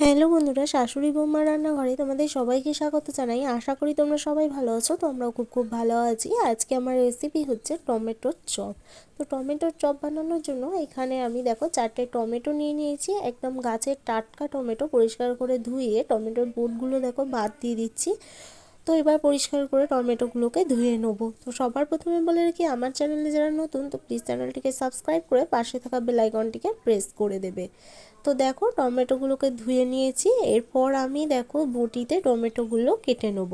Hello বন্ধুরা, শাশুড়ি বৌমা রান্নাঘরে তোমাদের সবাইকে স্বাগত জানাই। আশা করি তোমরা সবাই ভালো আছো তো আমরাও খুব খুব ভালো আছি। আজকে আমার রেসিপি হচ্ছে টমেটোর চপ। তো টমেটোর চপ বানানোর জন্য এখানে আমি দেখো চারটে টমেটো নিয়ে নিয়েছি, একদম গাছের টাটকা টমেটো পরিষ্কার করে ধুয়ে টমেটোর বোটগুলো দেখো বাদ দিয়ে দিচ্ছি। তো এবার পরিষ্কার করে টমেটোগুলোকে ধুয়ে নেব। তো সবার প্রথমে বলে রাখি, আমার চ্যানেলে যারা নতুন, তো প্লিজ চ্যানেলটিকে সাবস্ক্রাইব করে পাশে থাকা বেলাইকনটিকে প্রেস করে দেবে। তো দেখো, টমেটোগুলোকে ধুয়ে নিয়েছি, এরপর আমি দেখো বটিতে টমেটোগুলো কেটে নেব।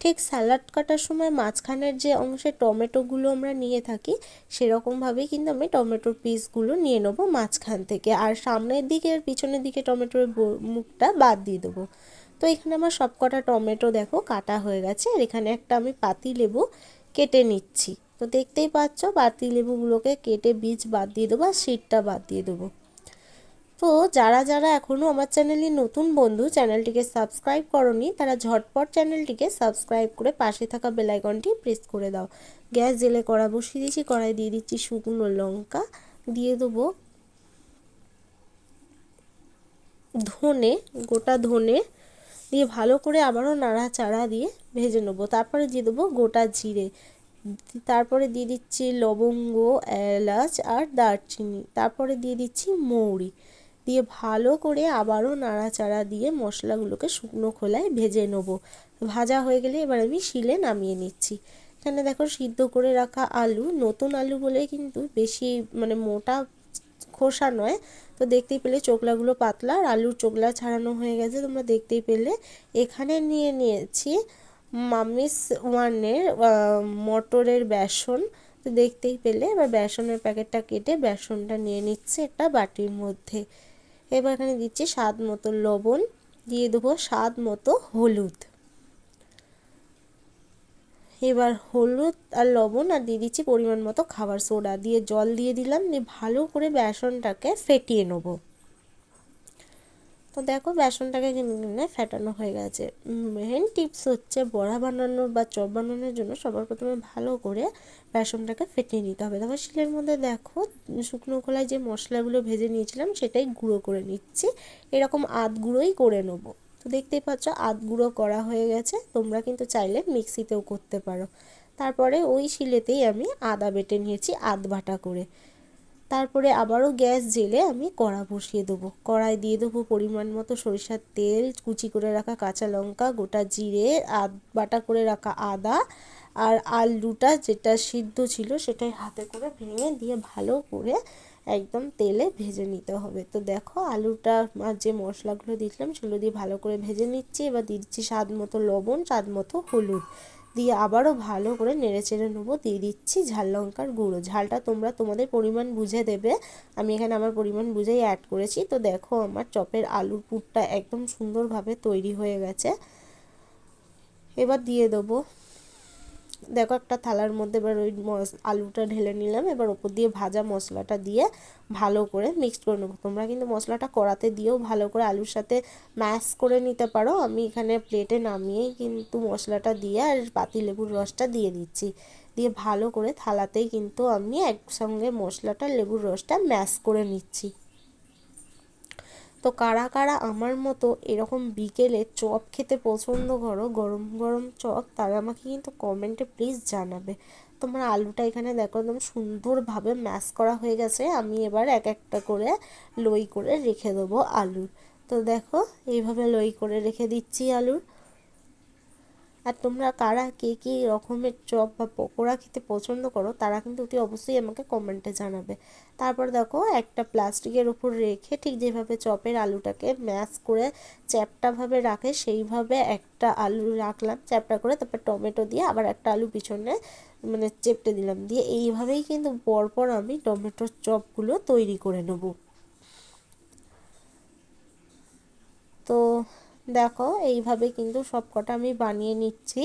ঠিক স্যালাড কাটার সময় মাঝখানের যে অংশে টমেটোগুলো আমরা নিয়ে থাকি, সেরকমভাবেই কিন্তু আমি টমেটোর পিসগুলো নিয়ে নেব মাঝখান থেকে। আর সামনের দিকে আর পিছনের দিকে টমেটোর মুখটা বাদ দিয়ে দেবো। তো এখানে আমার সব কটা টমেটো দেখো কাটা হয়ে গেছে, আর এখানে একটা আমি পাতি লেবু কেটে নিচ্ছি। তো দেখতেই পাচ্ছ, পাতি লেবুগুলোকে কেটে বীজ বাদ দিয়ে দেবো আর সিটটা বাদ দিয়ে দেবো। তো যারা যারা এখনও আমার চ্যানেলে নতুন বন্ধু, চ্যানেলটিকে সাবস্ক্রাইব করনি, তারা ঝটপট চ্যানেলটিকে সাবস্ক্রাইব করে পাশে থাকা বেলাইকনটি প্রেস করে দাও। গ্যাস জেলে কড়া বসিয়ে দিয়েছি কড়াই দিয়ে দিচ্ছি শুকনো লঙ্কা, দিয়ে দেবো ধনে, গোটা ধনে দিয়ে ভালো করে আবারও নাড়াচাড়া দিয়ে ভেজে নেব। তারপরে দিয়ে দেবো গোটা জিরে। তারপরে দিয়ে দিচ্ছি লবঙ্গ, এলাচ আর দারচিনি। তারপরে দিয়ে দিচ্ছি মৌরি। দিয়ে ভালো করে আবারও নাড়াচাড়া দিয়ে মশলাগুলোকে শুকনো খোলায় ভেজে নেব। ভাজা হয়ে গেলে এবার আমি শিলে নামিয়ে নিচ্ছি। এখানে দেখো সিদ্ধ করে রাখা আলু নতুন আলু বলে কিন্তু বেশি মানে মোটা খোসা নয় তো দেখতেই পেলে চোকলাগুলো পাতলা আর আলুর চোকলা ছাড়ানো হয়ে গেছে, তোমরা দেখতেই পেলে। এখানে নিয়ে নিয়েছি মামিস ওয়ানের মটরের বেসন। তো দেখতেই পেলে এবার বেসনের প্যাকেটটা কেটে বেসনটা নিয়ে নিচ্ছে একটা বাটির মধ্যে। এবার এখানে দিচ্ছি স্বাদ মতো লবণ, দিয়ে দেবো স্বাদ মতো হলুদ। এবার হলুদ আর লবণ আর দিয়ে দিচ্ছি পরিমাণ মতো খাবার সোডা। দিয়ে জল দিয়ে দিলাম, দিয়ে ভালো করে বেসনটাকে ফেটিয়ে নেব। তো দেখো বেসনটাকে কিনে ফেটানো হয়ে গেছে। মেন টিপস হচ্ছে বড়া বানানোর বা চপ বানানোর জন্য সবার প্রথমে ভালো করে বেসনটাকে ফেটিয়ে নিতে হবে। তারপর শিলের মধ্যে দেখো শুকনো খোলায় যে মশলাগুলো ভেজে নিয়েছিলাম সেটাই গুঁড়ো করে নিচ্ছি। এরকম আধ গুঁড়োই করে নেব। তো দেখতেই পাচ্ছ আধ গুঁড়ো করা হয়ে গেছে। তোমরা কিন্তু চাইলে মিক্সিতেও করতে পারো। তারপরে ওই শিলেতেই আমি আদা বেটে নিয়েছি আধ বাটা করে। তারপরে আবারও গ্যাস জেলে আমি কড়া বসিয়ে দেবো। কড়াই দিয়ে দেবো পরিমাণ মতো সরিষার তেল, কুচি করে রাখা কাঁচা লঙ্কা, গোটা জিরে আদ বাটা করে রাখা আদা আর আলুটা যেটা সিদ্ধ ছিল সেটাই হাতে করে ভেঙে দিয়ে ভালো করে একদম তেলে ভেজে নিতে হবে। তো দেখো আলুটা আর যে মশলাগুলো দিয়েছিলাম সেগুলো দিয়ে ভালো করে ভেজে নিচ্ছি। এবার দিচ্ছি স্বাদ মতো লবণ, স্বাদ মতো হলুদ। দিয়ে আবারও ভালো করে নেড়ে চেড়ে নেব। দিয়ে দিচ্ছি ঝাল লঙ্কার গুঁড়ো। ঝালটা তোমরা তোমাদের পরিমাণ বুঝে দেবে। আমি এখানে আমার পরিমাণ বুঝেই অ্যাড করেছি। তো দেখো আমার চপের আলুর পুরটা একদম সুন্দরভাবে তৈরি হয়ে গেছে। এবার দিয়ে দেবো দেখো, একটা থালার মধ্যে এবার ওই আলুটা ঢেলে নিলাম। এবার ওপর দিয়ে ভাজা মশলাটা দিয়ে ভালো করে মিক্সড করে নেব। তোমরা কিন্তু মশলাটা কড়াতে দিয়েও ভালো করে আলুর সাথে ম্যাশ করে নিতে পারো। আমি এখানে প্লেটে নামিয়েই কিন্তু মশলাটা দিয়ে আর পাতি লেবুর রসটা দিয়ে দিচ্ছি। দিয়ে ভালো করে থালাতেই কিন্তু আমি একসঙ্গে মশলাটা, লেবুর রসটা ম্যাশ করে নিচ্ছি। তো কারা কারা আমার মতো এরকম বিকেলে চপ খেতে পছন্দ করো, গরম গরম চপ, তারা আমাকে কিন্তু কমেন্টে প্লিজ জানাবে। তোমার আলুটা এখানে দেখো একদম সুন্দরভাবে ম্যাশ করা হয়ে গেছে, আমি এবার এক একটা করে লই করে রেখে দেবো আলুর। তো দেখো, এইভাবে লই করে রেখে দিচ্ছি আলুর। আর তোমরা কারা, কে, কী রকমের চপ বা পকোড়া খেতে পছন্দ করো, তারা কিন্তু অতি অবশ্যই আমাকে কমেন্টে জানাবে। তারপর দেখো, একটা প্লাস্টিকের উপর রেখে ঠিক যেভাবে চপের আলুটাকে ম্যাশ করে চ্যাপটাভাবে রাখে, সেইভাবে একটা আলু রাখলাম, চ্যাপটা করে তারপর টমেটো দিয়ে আবার একটা আলু পিছনে মানে চেপটে দিলাম। দিয়ে এইভাবেই কিন্তু পরপর আমি টমেটোর চপগুলো তৈরি করে নেব। তো দেখো, এইভাবে কিন্তু সব কটা আমি বানিয়ে নিচ্ছি।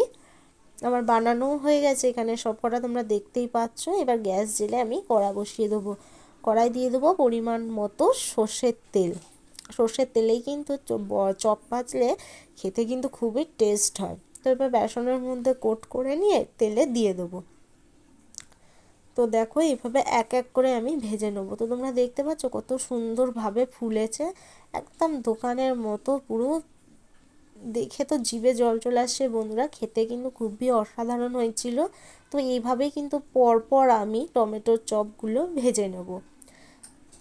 আমার বানানোও হয়ে গেছে এখানে সব কটা তোমরা দেখতেই পাচ্ছ। এবার গ্যাস জেলে আমি কড়া বসিয়ে দেবো। কড়াই দিয়ে দেবো পরিমাণ মতো সর্ষের তেল। সর্ষের তেলেই কিন্তু চপ পাচলে খেতে কিন্তু খুবই টেস্ট হয়। তো এবার বেসনের মধ্যে কোট করে নিয়ে তেলে দিয়ে দেবো। তো দেখো, এইভাবে এক এক করে আমি ভেজে নেব। তো তোমরা দেখতে পাচ্ছ কত সুন্দরভাবে ফুলেছে। একদম দোকানের মতো পুরো দেখে তো জিভে জল চলে আসছে বন্ধুরা, খেতে কিন্তু খুবই অসাধারণ হয়েছিল। তো এইভাবেই কিন্তু পরপর আমি টমেটোর চপগুলো ভেজে নেব।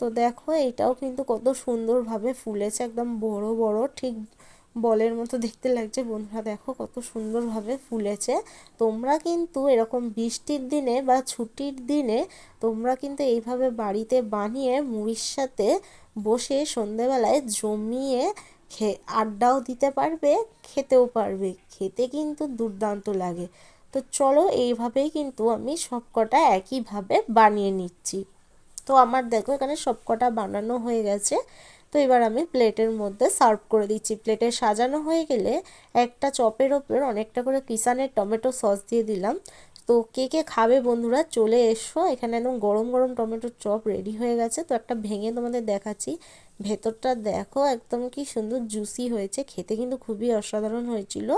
তো দেখো এটাও কিন্তু কত সুন্দরভাবে ফুলেছে, একদম বড় বড়, ঠিক বলের মতো দেখতে লাগছে। বন্ধুরা দেখো কত সুন্দরভাবে ফুলেছে। তোমরা কিন্তু এরকম বৃষ্টির দিনে বা ছুটির দিনে তোমরা কিন্তু এইভাবে বাড়িতে বানিয়ে মুড়ির সাথে বসে সন্ধেবেলায় জমিয়ে খে আড্ডাও দিতে পারবে, খেতেও পারবে। খেতে কিন্তু দুর্দান্ত লাগে। তো চলো এইভাবেই কিন্তু আমি সবকটা একইভাবে বানিয়ে নিচ্ছি। তো আমার দেখো এখানে সবকটা বানানো হয়ে গেছে। তো এবার আমি প্লেটের মধ্যে সার্ভ করে দিচ্ছি। প্লেটে সাজানো হয়ে গেলে একটা চপের ওপর অনেকটা করে কিষানের টমেটো সস দিয়ে দিলাম। তো কে কে খাবে বন্ধুরা? চলে এসো। এখানে একদম গরম গরম টমেটোর চপ রেডি হয়ে গেছে। তো একটা ভেঙে তোমাদের দেখাচ্ছি। ভেতরটা দেখো, একদম কি সুন্দর জুসি হয়েছে। খেতে কিন্তু খুবই অসাধারণ হয়েছিল।